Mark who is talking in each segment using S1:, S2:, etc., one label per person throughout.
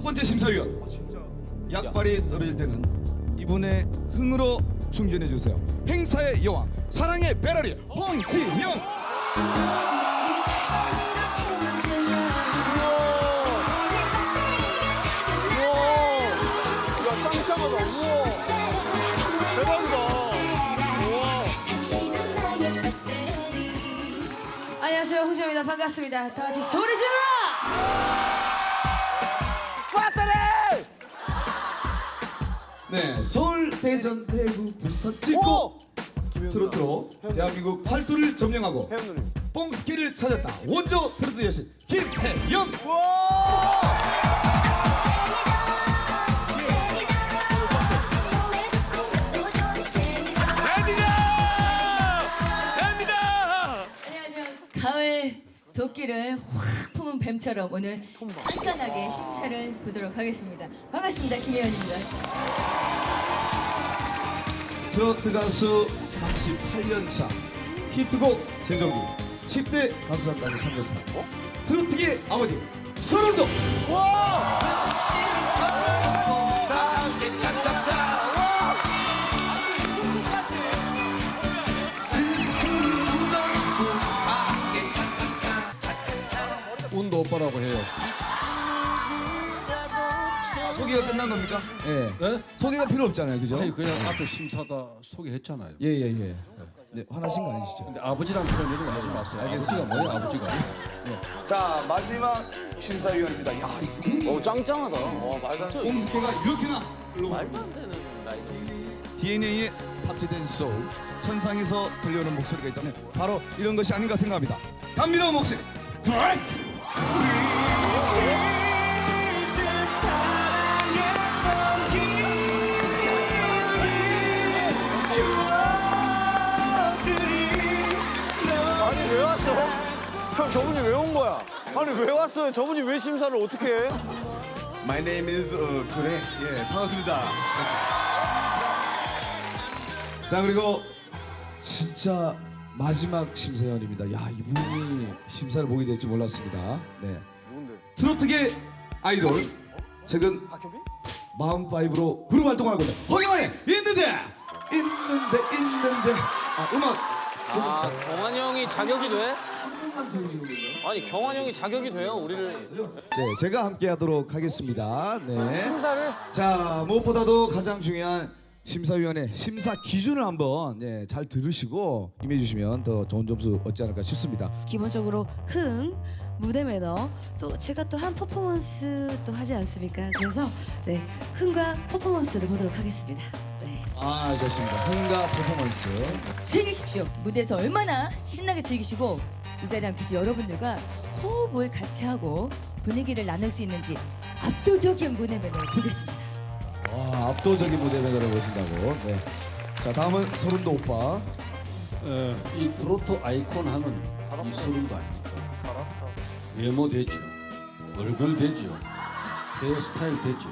S1: 첫 번째 심사위원 약발이 떨어질 때는 이분의 흥으로 충전해 주세요. 행사의 여왕, 사랑의
S2: 짱짱하다. 우와.
S3: 안녕하세요 홍지입니다 반갑습니다 다 같이 소리 질러
S1: 네, 서울, 대전, 대구, 부산 찍고
S2: 오.
S1: 트로트로 대한민국 팔도를 점령하고. 뽕스키를 찾았다. 원조 트로트 여신 김혜영.
S2: 와.
S4: 도끼를 확 품은 뱀처럼 오늘 깐깐하게 심사를 보도록 하겠습니다. 반갑습니다. 김혜연입니다.
S1: 트로트 가수 38년 차 히트곡 제조기 10대 가수상까지 3연타 트로트계의 아버지 서른도
S2: 와.
S5: 오빠라고 해요.
S1: 소개가 끝난 겁니까? 예.
S5: 네?
S1: 소개가 필요 없잖아요, 그죠?
S5: 아니 그냥 앞에 심사다 소개했잖아요.
S1: 예 예 예. 네, 화나신 거 아니시죠?
S5: 근데 아버지랑 이런 거 하지 마세요. 아버지가 뭐예요, 아버지가?
S1: 자 마지막 심사위원입니다. 야,
S2: 어 짱짱하다. 와 말도 안 돼.
S1: 뽕스케가 이렇게나 말도 안 되는 DNA에 탑재된 소울 천상에서 들려오는 목소리가 있다면 바로 이런 것이 아닌가 생각합니다. 감미로운 목소리. 브레이크!
S2: 아니 왜 왔어? 저 저분이 왜 온 거야? 아니 왜 왔어요? 저분이 왜 심사를 어떻게 해?
S1: My name is 어, 그래. 예, 반갑습니다. 자 그리고 진짜 마지막 심사위원입니다. 야 이분이 심사를 보게 될줄 몰랐습니다. 네.
S2: 누군데?
S1: 트로트계 아이돌 최근
S2: 박효빈?
S1: 마음파이브로 그룹 활동을 하고 있는 허경환이 있는데 있는데 있는데 아 음악
S2: 아 경환 형이 자격이 돼? 아니 경환 형이 자격이 돼요 우리를
S1: 네, 제가 함께 하도록 하겠습니다. 네. 자, 무엇보다도 가장 중요한 심사위원회 심사 기준을 한번 예, 잘 들으시고 임해주시면 더 좋은 점수 얻지 않을까 싶습니다.
S3: 기본적으로 흥 무대 매너 또 제가 또 한 퍼포먼스 또 하지 않습니까 그래서 네 흥과 퍼포먼스를 보도록 하겠습니다 네.
S1: 아, 좋습니다. 흥과 퍼포먼스.
S4: 즐기십시오. 무대에서 얼마나 신나게 즐기시고 이 자리에 함께 계신 여러분들과 호흡을 같이 하고 분위기를 나눌 수 있는지 압도적인 무대 매너를 보겠습니다.
S1: 와, 압도적인 무대 매너를 보신다고. 네. 자, 다음은 소름도 오빠.
S5: 에, 이 트로트 아이콘 하면 이 소름도 아닙니까? 외모 되죠, 얼굴 되죠, 헤어스타일 되죠.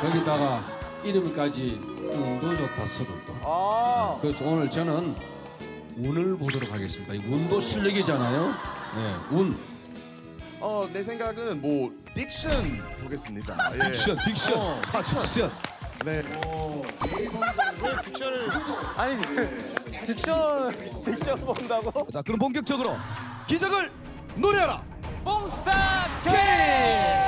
S5: 거기다가 이름까지 운도 좋다 서른도.
S2: 아
S5: 그래서 오늘 저는 운을 보도록 하겠습니다. 이 운도 실력이잖아요. 네, 운.
S6: 어, 내 생각은 뭐 딕션 보겠습니다. 예.
S1: 딕션, 딕션.
S6: 어,
S1: 아, 딕션.
S6: 네.
S2: 아니 딕션 딕션 본다고?
S1: 자, 그럼 본격적으로 기적을 노래하라.
S2: 뽕스타 K!